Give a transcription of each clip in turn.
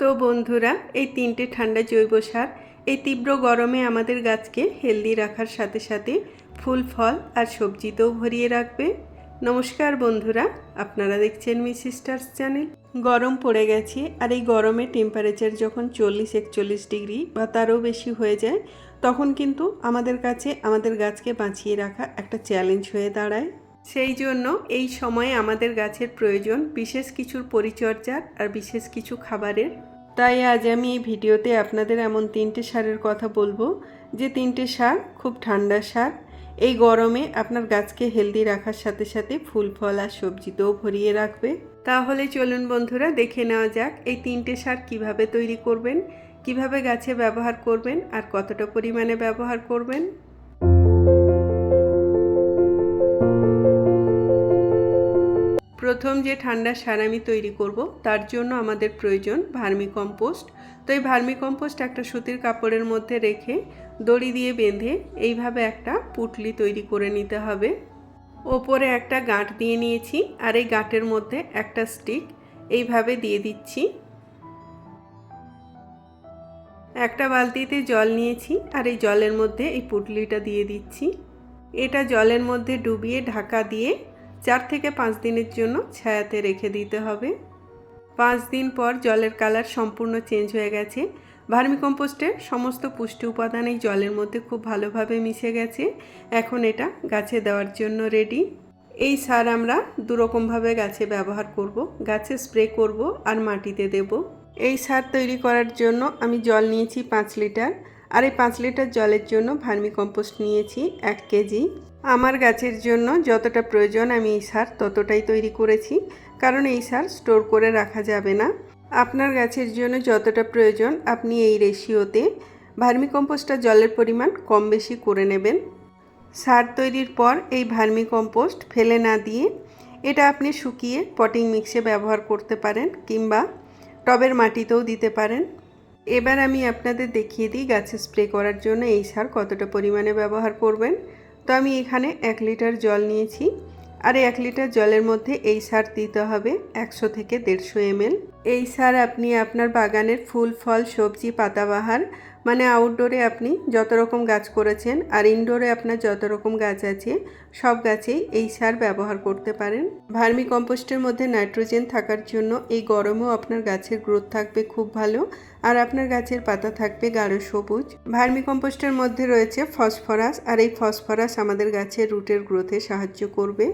তো বন্ধুরা, এই তিনটে ঠান্ডা জৈব সার, এই তীব্র গরমে আমাদের গাছকে হেলদি রাখার সাথে সাথে ফুল, ফল আর সবজিতেও ভরিয়ে রাখবে। নমস্কার বন্ধুরা, আপনারা দেখছেন মি সিস্টার্স চ্যানেল। গরম পড়ে গেছে আর এই গরমে টেম্পারেচার যখন চল্লিশ, একচল্লিশ ডিগ্রি বা তারও বেশি হয়ে যায়, তখন কিন্তু আমাদের কাছে, আমাদের গাছকে বাঁচিয়ে রাখা একটা চ্যালেঞ্জ হয়ে দাঁড়ায়। সেই জন্য এই সময়ে আমাদের গাছের প্রয়োজন বিশেষ কিছুর পরিচর্যার আর বিশেষ কিছু খাবারের তাই আজ আমি এই ভিডিওতে আপনাদের এমন তিনটে সারের কথা বলব। যে তিনটে সার খুব ঠান্ডা সার, এই গরমে আপনার গাছকে হেলদি রাখার সাথে সাথে ফুল, ফল আর সবজিতেও ভরিয়ে রাখবে। তাহলে চলুন বন্ধুরা, দেখে নেওয়া যাক এই তিনটে সার কীভাবে তৈরি করবেন, কীভাবে গাছে ব্যবহার করবেন আর কতটা পরিমাণে ব্যবহার করবেন। প্রথম যে ঠান্ডা সার আমি তৈরি করব, তার জন্য আমাদের প্রয়োজন ভার্মি কম্পোস্ট তো এই ভার্মি কম্পোস্ট একটা সুতির কাপড়ের মধ্যে রেখে দড়ি দিয়ে বেঁধে এইভাবে একটা পুটলি তৈরি করে নিতে হবে। ওপরে একটা গাঁট দিয়ে নিয়েছি আর এই গাঁটের মধ্যে একটা স্টিক এইভাবে দিয়ে দিচ্ছি। একটা বালতিতে জল নিয়েছি আর এই জলের মধ্যে এই পুটলিটা দিয়ে দিচ্ছি। এটা জলের মধ্যে ডুবিয়ে ঢাকা দিয়ে চার থেকে পাঁচ দিনের জন্য ছায়াতে রেখে দিতে হবে। পাঁচ দিন পর জলের কালার সম্পূর্ণ চেঞ্জ হয়ে গেছে। ভার্মিকম্পোস্টের সমস্ত পুষ্টি উপাদান এই জলের মধ্যে খুব ভালোভাবে মিশে গেছে। এখন এটা গাছে দেওয়ার জন্য রেডি এই সার আমরা দুরকমভাবে গাছে ব্যবহার করব। গাছে স্প্রে করব আর মাটিতে দেব। এই সার তৈরি করার জন্য আমি জল নিয়েছি পাঁচ লিটার। আর এই পাঁচ লিটার জলের জন্য ভার্মি কম্পোস্ট নিয়েছি এক কেজি। আমার গাছের জন্য যতটা প্রয়োজন আমি এই সার ততটাই তৈরি করেছি, কারণ এই সার স্টোর করে রাখা যাবে না। আপনার গাছের জন্য যতটা প্রয়োজন আপনি এই রেশিওতে ভার্মি কম্পোস্টটা জলের পরিমাণ কম বেশি করে নেবেন। সার তৈরির পর এই ভার্মি কম্পোস্ট ফেলে না দিয়ে এটা আপনি শুকিয়ে পটিং মিক্সে ব্যবহার করতে পারেন কিংবা টবের মাটিতেও দিতে পারেন। এবার আমি আপনাদের দেখিয়ে দিই গাছে স্প্রে করার জন্য এই সার কতটা পরিমাণে ব্যবহার করবেন। তো আমি এখানে এক লিটার জল নিয়েছি আর এক লিটার জলের মধ্যে এই সার দিতে হবে একশো থেকে দেড়শো এমএল। এই সার আপনি আপনার বাগানের ফুল, ফল, সবজি, পাতাবাহার মানে আউটডোরে আপনি যত রকম গাছ করেছেন আর ইনডোরে আপনার যত রকম গাছ আছে, সব গাছেই এই সার ব্যবহার করতে পারেন। ভার্মি কম্পোস্টের মধ্যে নাইট্রোজেন থাকার জন্য এই গরমেও আপনার গাছের গ্রোথ থাকবে খুব ভালো আর আপনার গাছের পাতা থাকবে গাঢ় সবুজ। ভার্মি কম্পোস্টের মধ্যে রয়েছে ফসফরাস আর এই ফসফরাস আমাদের গাছের রুটের গ্রোথে সাহায্য করবে।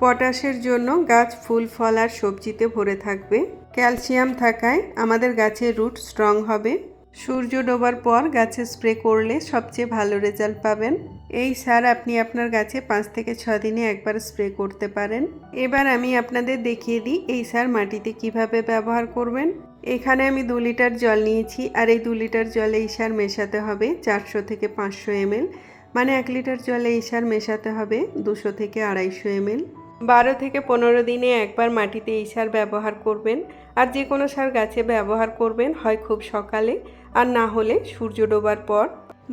পটাশের জন্য গাছ ফুল, ফল আর সবজিতে ভরে থাকবে। ক্যালসিয়াম থাকায় আমাদের গাছের রুট স্ট্রং হবে। সূর্য ডোবার পর গাছে স্প্রে করলে সবচেয়ে ভালো রেজাল্ট পাবেন। এই সার আপনি আপনার গাছে পাঁচ থেকে ছ দিনে একবার স্প্রে করতে পারেন। এবার আমি আপনাদের দেখিয়ে দিই এই সার মাটিতে কীভাবে ব্যবহার করবেন। এখানে আমি দু লিটার জল নিয়েছি আর এই দু লিটার জলে এই সার মেশাতে হবে চারশো থেকে পাঁচশো এমএল। মানে এক লিটার জলে এই সার মেশাতে হবে দুশো থেকে আড়াইশো এমএল। বারো থেকে পনেরো দিনে একবার মাটিতে এই সার ব্যবহার করবেন আর যে কোনো সার গাছে ব্যবহার করবেন, হয় খুব সকালে আর না হলে সূর্য ডোবার পর।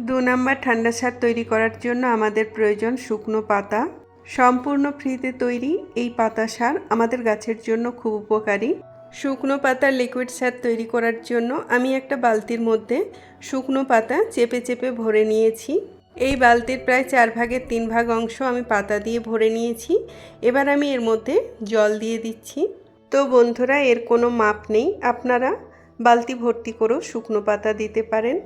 দু নম্বর ঠান্ডা সার তৈরি করার জন্য আমাদের প্রয়োজন শুকনো পাতা। সম্পূর্ণ ফ্রিতে তৈরি এই পাতা সার আমাদের গাছের জন্য খুব উপকারী। শুকনো পাতার লিকুইড স্যার তৈরি করার জন্য আমি একটা বালতির মধ্যে শুকনো পাতা চেপে চেপে ভরে নিয়েছি। এই বালতির প্রায় চার ভাগের তিন ভাগ অংশ আমি পাতা দিয়ে ভরে নিয়েছি। এবার আমি এর মধ্যে জল দিয়ে দিচ্ছি। তো বন্ধুরা, এর কোনো মাপ নেই। আপনারা বালতি ভর্তি করেও শুকনো পাতা দিতে পারেন।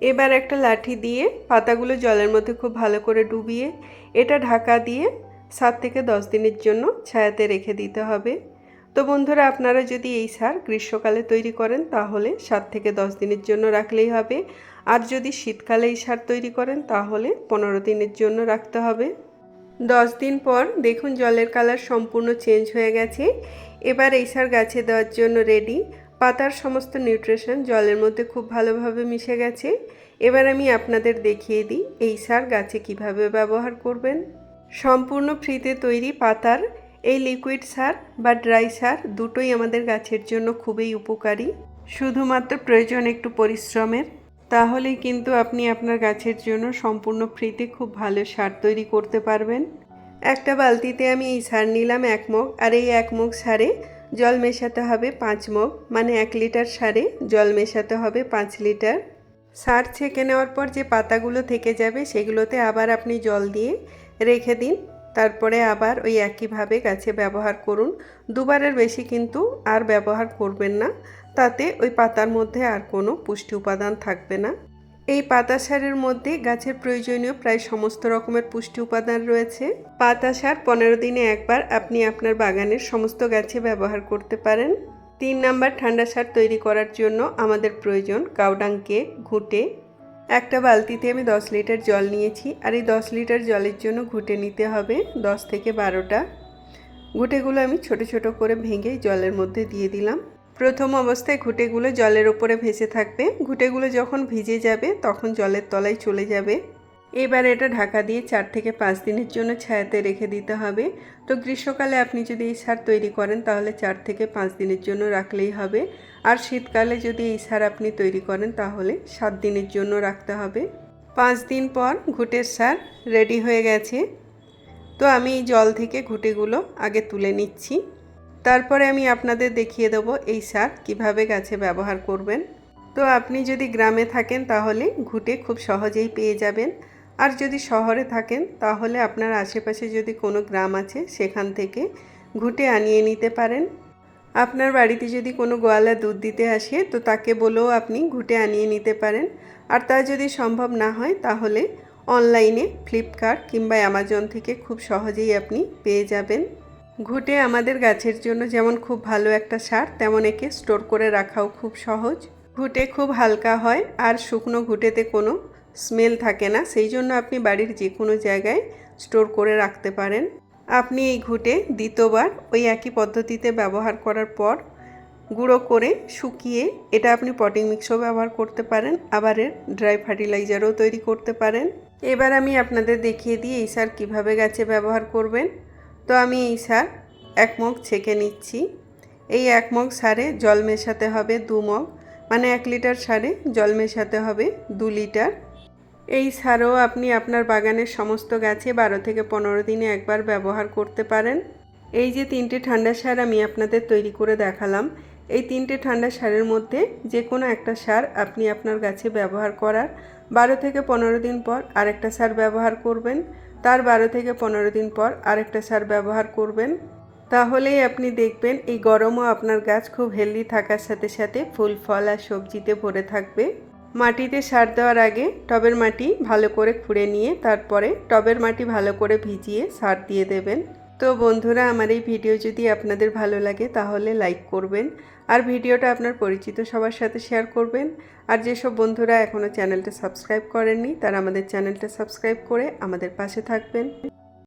এবার একটা লাঠি দিয়ে পাতাগুলো জলের মধ্যে খুব ভালো করে ডুবিয়ে, এটা ঢাকা দিয়ে সাত থেকে দশ দিনের জন্য ছায়াতে রেখে দিতে হবে। তো বন্ধুরা, আপনারা যদি এই সার গ্রীষ্মকালে তৈরি করেন, তাহলে সাত থেকে দশ দিনের জন্য রাখলেই হবে। আর যদি শীতকালে এই সার তৈরি করেন, তাহলে পনেরো দিনের জন্য রাখতে হবে। দশ দিন পর দেখুন জলের কালার সম্পূর্ণ চেঞ্জ হয়ে গেছে। এবার এই সার গাছে দেওয়ার জন্য রেডি পাতার সমস্ত নিউট্রিশন জলের মধ্যে খুব ভালোভাবে মিশে গেছে। এবার আমি আপনাদের দেখিয়ে দিই এই সার গাছে কীভাবে ব্যবহার করবেন। সম্পূর্ণ ফ্রিতে তৈরি পাতার এই লিকুইড সার বা ড্রাই সার দুটোই আমাদের গাছের জন্য খুবই উপকারী। শুধুমাত্র প্রয়োজন একটু পরিশ্রমের। তাহলেই কিন্তু আপনি আপনার গাছের জন্য সম্পূর্ণ ফ্রিতে খুব ভালো সার তৈরি করতে পারবেন। একটা বালতিতে আমি এই সার নিলাম এক মুখ আর এই এক মুখ সারে জল মেশাতে হবে পাঁচ মগ মানে এক লিটার সারে জল মেশাতে হবে পাঁচ লিটার। সার ছেঁকে নেওয়ার পর যে পাতাগুলো থেকে যাবে সেগুলোতে আবার আপনি জল দিয়ে রেখে দিন। তারপরে আবার ওই একইভাবে গাছে ব্যবহার করুন। দুবারের বেশি কিন্তু আর ব্যবহার করবেন না। তাতে ওই পাতার মধ্যে আর কোনো পুষ্টি উপাদান থাকবে না। এই পাতা সারের মধ্যে গাছের প্রয়োজনীয় প্রায় সমস্ত রকমের পুষ্টি উপাদান রয়েছে। পাতা সার পনেরো দিনে একবার আপনি আপনার বাগানের সমস্ত গাছে ব্যবহার করতে পারেন। তিন নাম্বার ঠান্ডা সার তৈরি করার জন্য আমাদের প্রয়োজন কাউডাং কেক ঘুঁটে একটা বালতিতে আমি দশ লিটার জল নিয়েছি আর এই দশ লিটার জলের জন্য ঘুটে নিতে হবে দশ থেকে বারোটা। ঘুটেগুলো আমি ছোট ছোট করে ভেঙে জলের মধ্যে দিয়ে দিলাম। প্রথম অবস্থায় ঘুটেগুলো জলের ওপরে ভেসে থাকবে। ঘুটেগুলো যখন ভিজে যাবে তখন জলের তলায় চলে যাবে। এবার এটা ঢাকা দিয়ে চার থেকে পাঁচ দিনের জন্য ছায়াতে রেখে দিতে হবে। তো গ্রীষ্মকালে আপনি যদি এই সার তৈরি করেন, তাহলে চার থেকে পাঁচ দিনের জন্য রাখলেই হবে। আর শীতকালে যদি এই সার আপনি তৈরি করেন, তাহলে সাত দিনের জন্য রাখতে হবে। পাঁচ দিন পর ঘুঁটের সার রেডি হয়ে গেছে। তো আমি এই জল থেকে ঘুঁটেগুলো আগে তুলে নিচ্ছি। তারপরে আমি আপনাদের দেখিয়ে দেবো এই সার কীভাবে গাছে ব্যবহার করবেন। তো আপনি যদি গ্রামে থাকেন, তাহলে ঘুঁটে খুব সহজেই পেয়ে যাবেন। আর যদি শহরে থাকেন, তাহলে আপনার আশেপাশে যদি কোনো গ্রাম আছে, সেখান থেকে ঘুঁটে আনিয়ে নিতে পারেন। আপনার বাড়িতে যদি কোনো গোয়ালা দুধ দিতে আসে, তো তাকে বলেও আপনি ঘুঁটে আনিয়ে নিতে পারেন। আর তা যদি সম্ভব না হয়, তাহলে অনলাইনে ফ্লিপকার্ট কিংবা অ্যামাজন থেকে খুব সহজেই আপনি পেয়ে যাবেন। ঘুঁটে আমাদের গাছের জন্য যেমন খুব ভালো একটা সার, তেমন একে স্টোর করে রাখাও খুব সহজ। ঘুঁটে খুব হালকা হয়, আর শুকনো ঘুঁটেতে কোনো স্মেল থাকে না, সেই জন্য আপনি বাড়ির যে কোনো জায়গায় স্টোর করে রাখতে পারেন। আপনি এই ঘুঁটে দ্বিতীয়বার ওই একই পদ্ধতিতে ব্যবহার করার পর গুঁড়ো করে শুকিয়ে এটা আপনি পটিং মিক্সও ব্যবহার করতে পারেন, আবার এর ড্রাই ফার্টিলাইজারও তৈরি করতে পারেন। এবার আমি আপনাদের দেখিয়ে দিই এই সার কীভাবে গাছে ব্যবহার করবেন। তো আমি এই সার এক মগ ছেঁকে নিচ্ছি। এই এক মগ সারে জল মেশাতে হবে দু মগ মানে এক লিটার সারে জল মেশাতে হবে দু লিটার। এই সারও আপনি আপনার বাগানের সমস্ত গাছে বারো থেকে পনেরো দিনে একবার ব্যবহার করতে পারেন। এই যে তিনটে ঠান্ডা সার আমি আপনাদের তৈরি করে দেখালাম, এই তিনটে ঠান্ডা সারের মধ্যে যে কোনো একটা সার আপনি আপনার গাছে ব্যবহার করার বারো থেকে পনেরো দিন পর আরেকটা সার ব্যবহার করবেন, তার বারো থেকে পনেরো দিন পর আরেকটা সার ব্যবহার করবেন। তাহলেই আপনি দেখবেন এই গরমও আপনার গাছ খুব হেলদি থাকার সাথে সাথে ফুল, ফল আর সবজিতে ভরে থাকবে। মাটিতে সার দেওয়ার আগে টবের মাটি ভালো করে খুঁড়ে নিয়ে তারপরে টবের মাটি ভালো করে ভিজিয়ে সার দিয়ে দেবেন। তো বন্ধুরা, আমার এই ভিডিও যদি আপনাদের ভালো লাগে তাহলে লাইক করবেন আর ভিডিওটা আপনার পরিচিত সবার সাথে শেয়ার করবেন। আর যেসব বন্ধুরা এখনও চ্যানেলটা সাবস্ক্রাইব করেননি তারা আমাদের চ্যানেলটা সাবস্ক্রাইব করে আমাদের পাশে থাকবেন।